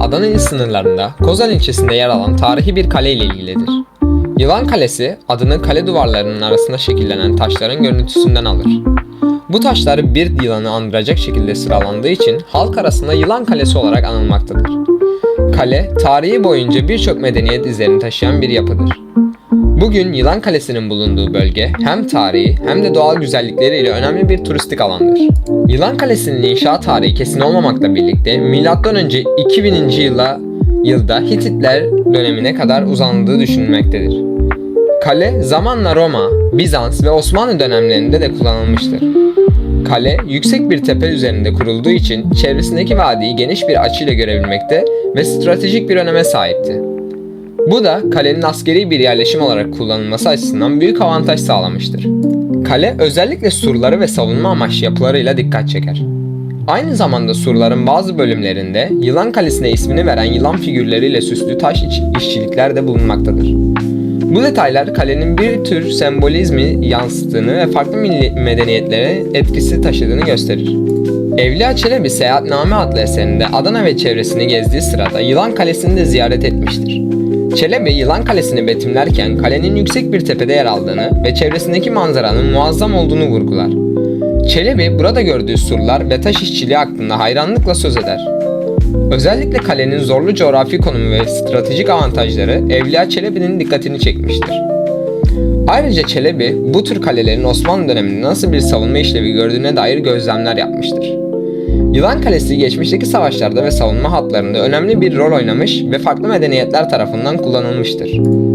Adana il sınırlarında Kozan ilçesinde yer alan tarihi bir kale ile ilgilidir. Yılan Kalesi adını kale duvarlarının arasında şekillenen taşların görüntüsünden alır. Bu taşlar bir yılanı andıracak şekilde sıralandığı için halk arasında Yılan Kalesi olarak anılmaktadır. Kale, tarihi boyunca birçok medeniyet izlerini taşıyan bir yapıdır. Bugün Yılan Kalesi'nin bulunduğu bölge hem tarihi hem de doğal güzellikleriyle önemli bir turistik alandır. Yılan Kalesi'nin inşaat tarihi kesin olmamakla birlikte M.Ö. 2000. yıla yılda Hititler dönemine kadar uzandığı düşünülmektedir. Kale zamanla Roma, Bizans ve Osmanlı dönemlerinde de kullanılmıştır. Kale yüksek bir tepe üzerinde kurulduğu için çevresindeki vadiyi geniş bir açıyla görebilmekte ve stratejik bir öneme sahipti. Bu da kalenin askeri bir yerleşim olarak kullanılması açısından büyük avantaj sağlamıştır. Kale özellikle surları ve savunma amaçlı yapılarıyla dikkat çeker. Aynı zamanda surların bazı bölümlerinde Yılan Kalesi'ne ismini veren yılan figürleriyle süslü taş işçilikler de bulunmaktadır. Bu detaylar kalenin bir tür sembolizmi yansıttığını ve farklı milli medeniyetlere etkisi taşıdığını gösterir. Evliya Çelebi Seyahatname adlı eserinde Adana ve çevresini gezdiği sırada Yılan Kalesi'ni de ziyaret etmiştir. Çelebi Yılan Kalesi'ni betimlerken kalenin yüksek bir tepede yer aldığını ve çevresindeki manzaranın muazzam olduğunu vurgular. Çelebi burada gördüğü surlar ve taş işçiliği hakkında hayranlıkla söz eder. Özellikle kalenin zorlu coğrafi konumu ve stratejik avantajları Evliya Çelebi'nin dikkatini çekmiştir. Ayrıca Çelebi bu tür kalelerin Osmanlı döneminde nasıl bir savunma işlevi gördüğüne dair gözlemler yapmıştır. Yılan Kalesi geçmişteki savaşlarda ve savunma hatlarında önemli bir rol oynamış ve farklı medeniyetler tarafından kullanılmıştır.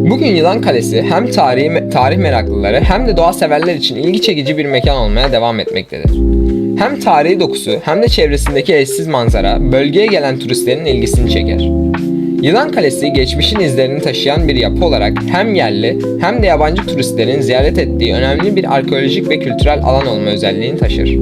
Bugün Yılan Kalesi hem tarihi, tarih meraklıları hem de doğa severler için ilgi çekici bir mekan olmaya devam etmektedir. Hem tarihi dokusu hem de çevresindeki eşsiz manzara bölgeye gelen turistlerin ilgisini çeker. Yılan Kalesi geçmişin izlerini taşıyan bir yapı olarak hem yerli hem de yabancı turistlerin ziyaret ettiği önemli bir arkeolojik ve kültürel alan olma özelliğini taşır.